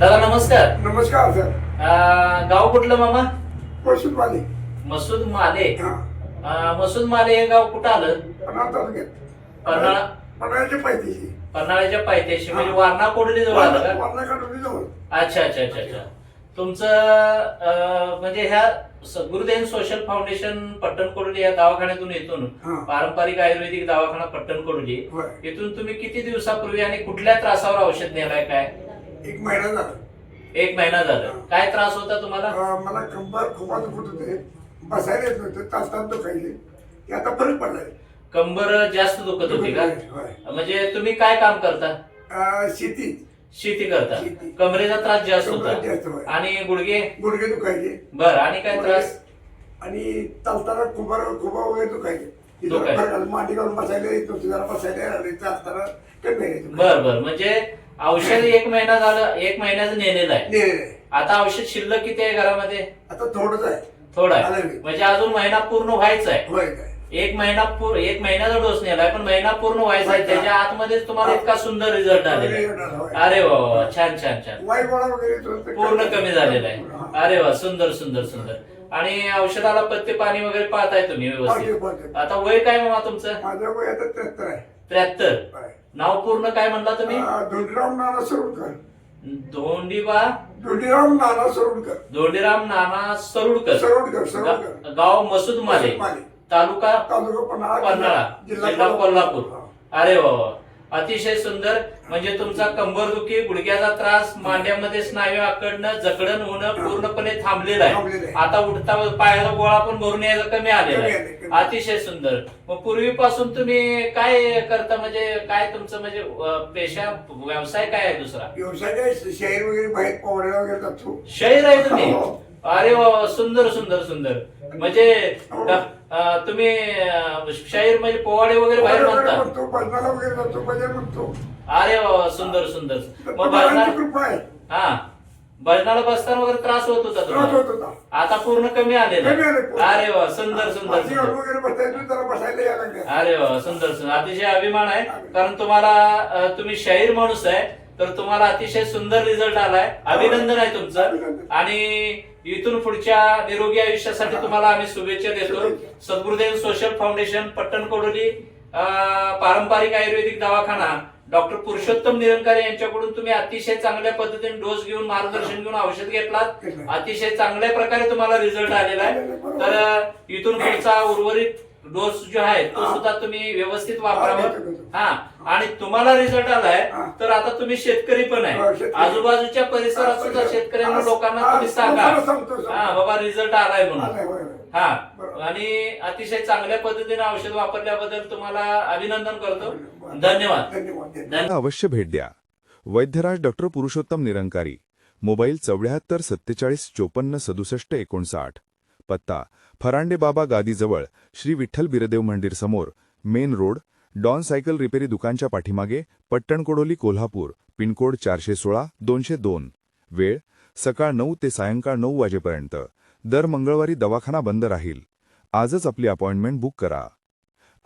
दादा नमस्कार. नमस्कार सर अं, गाव कुठलं मामा? मसूद माले. हा. अं, मसूद माले हे गाव कुठं आलं? पन्हाळ तालुक्यात. पन्हाळा? पन्हाळ्याच्या पायथीशी पन्हाळ्याच्या पायथ्याशी. म्हणजे वारणा कोडली जवळ आलं का? जवळ अच्छा अच्छा अच्छा अच्छा. तुमचं अं, म्हणजे ह्या स- Gurudev social foundation Pattan coldly या दवाखान्यातून येथून हा. पारंपरिक आयुर्वेदिक दवाखाना पट्टण कोडली होय. इथून तुम्ही किती दिवसापूर्वी आणि कुठल्या त्रासावर औषध नेलाय काय? एक महिना झाला. एक महिना झालं. काय त्रास होता तुम्हाला? अं, मला कंबर खोपा दुखत होते बसायला येत नव्हतं. तास तास दुखायचे. ते आता फरक पडलाय. कंबर जास्त दुखत होती का? होय. म्हणजे तुम्ही काय काम करता? अं, शेती. शेती करता. शेती. कमरेचा त्रास जास्त जास्त होता होय. आणि गुडघे? गुडघे दुखायचे. बर आणि काय त्रास? आणि चालताना खुबार खुबा वगैरे दुखायचे. ते जरा दुखायचे. फरक आला. मांडी घालून बसायला येत नव्हतं. जरा बसायला चालताना कमी. बर बर. म्हणजे औषध एक महिना झालं एक महिन्याचं नेलेलं आहे. नाही, नाही, नाही. आता औषध शिल्लक किती आहे घरामध्ये? आता थोडंच आहे. थोडं आलं आहे मी. म्हणजे अजून महिना पूर्ण व्हायचा आहे. होय काय एक महिना पूर एक महिन्याचा डोस नेलाय पण महिना पूर्ण व्हायचा आहे. त्याच्या आतमध्येच तुम्हाला इतका सुंदर रिझल्ट आलेला होय. अरे वा वा वा, छान छान छान. वगैरे ते पूर्ण कमी झालेला आहे. हा. अरे वा सुंदर सुंदर सुंदर. आणि औषधाला पत्ते पाणी वगैरे पाहताय तुम्ही पाहते, व्यवस्थित पाहते. आता वय काय मामा तुमचं? वय आता त्र्याहत्तर आहे. त्र्याहत्तर. होय. नाव पूर्ण काय म्हणला तुम्ही? धोंडीराम नाना सरुडकर धोंडीबा? धोंडीराम नाना सरुडकर धोंडीराम नाना सरुडकर सरुडकर सरुडकर. गा- गाव मसूद माले माले. तालुका तालुका पन्हाळा पन्हाळा. जिल्हा कोल्हापूर. अरे वा वा. अतिशय सुंदर म्हणजे तुमचा कंबरदुखी गुडघ्याचा त्रास मांड्यामध्ये स्नायू आकडणं जकडण होणं पूर्णपणे थांबलेलं आहे. आता उठता पायाचा गोळा पण भरून यायला कमी आलेला आहे. अतिशय सुंदर. मग पूर्वीपासून तुम्ही काय करता? म्हणजे काय तुमचं म्हणजे पेशा व्यवसाय काय आहे दुसरा? व्यवसाय काय? शहर वगैरे बाहेर पोहण्याला वगैरे जातो. शहर आहे तुम्ही? हो. अरे सुंदर सुंदर सुंदर. म्हणजे अं, तुम्ही अं, शाहीर म्हणजे पोवाडे वगैरे बाहेर वगैरे म्हणता म्हणतो भजनाला वगैरे जातो भजन म्हणतो. अरे वा सुंदर सुंदर. मग भजनाला कृपा आहे. हा. भजनाला बसताना वगैरे त्रास होत होता त्रास तुम्हाला होत होता. आता पूर्ण कमी आलेला. कमी आले. अरे वा सुंदर सुंदर माती घालून सुंदर. वगैरे बसायचं जरा बसायला यायला लागलं अरे वा सुंदर सुंदर. अतिशय अभिमान आहे कारण तुम्हाला अं, तुम्ही शाहीर माणूस आहे. तर तुम्हाला अतिशय सुंदर रिझल्ट आलाय. अभिनंदन आहे तुमचं. आणि इथून पुढच्या निरोगी आयुष्यासाठी तुम्हाला आम्ही शुभेच्छा देतो. सद्गुरुदेव सोशल फाउंडेशन पट्टण कोडोली पारंपरिक आयुर्वेदिक दवाखाना डॉक्टर पुरुषोत्तम निरंकार यांच्याकडून तुम्ही अतिशय चांगल्या पद्धतीने डोस घेऊन मार्गदर्शन घेऊन औषध घेतलात. अतिशय चांगल्या प्रकारे तुम्हाला रिझल्ट आलेला आहे. तर इथून पुढचा उर्वरित डोस जो आहे तो हा. सुद्धा तुम्ही व्यवस्थित हा, वापरावा घेतो. हा आणि तुम्हाला रिझल्ट आलाय हा. तर आता तुम्ही शेतकरी पण हो, आहे शेतकरी. आजूबाजूच्या परिसरात सुद्धा शेतकऱ्यांना हा, लोकांना हा, तुम्ही सांगा लोकांना सांगतो, सांगतो. हा बाबा रिझल्ट आलाय आलाय, म्हणून होय, होय. हा बरोबर. आणि अतिशय चांगल्या पद्धतीने औषध वापरल्याबद्दल तुम्हाला अभिनंदन करतो धन्यवाद धन्यवाद धन्यवाद अवश्य भेट द्या वैद्यराज डॉक्टर पुरुषोत्तम निरंकारी मोबाईल चौऱ्याहत्तर सत्तेचाळीस चोपन्न सदुसष्ट एकोणसाठ पत्ता. फरांडे बाबा गादीजवळ श्री विठ्ठल बिरदेव मंदिर समोर मेन रोड डॉन सायकल रिपेरी दुकानच्या पाठीमागे पट्टणकोडोली कोल्हापूर पिनकोड चारशे सोळा दोनशे दोन. वेळ सकाळ नऊ ते सायंकाळ नऊ वाजेपर्यंत. दर मंगळवारी दवाखाना बंद राहील. आजच आपली अपॉइंटमेंट बुक करा.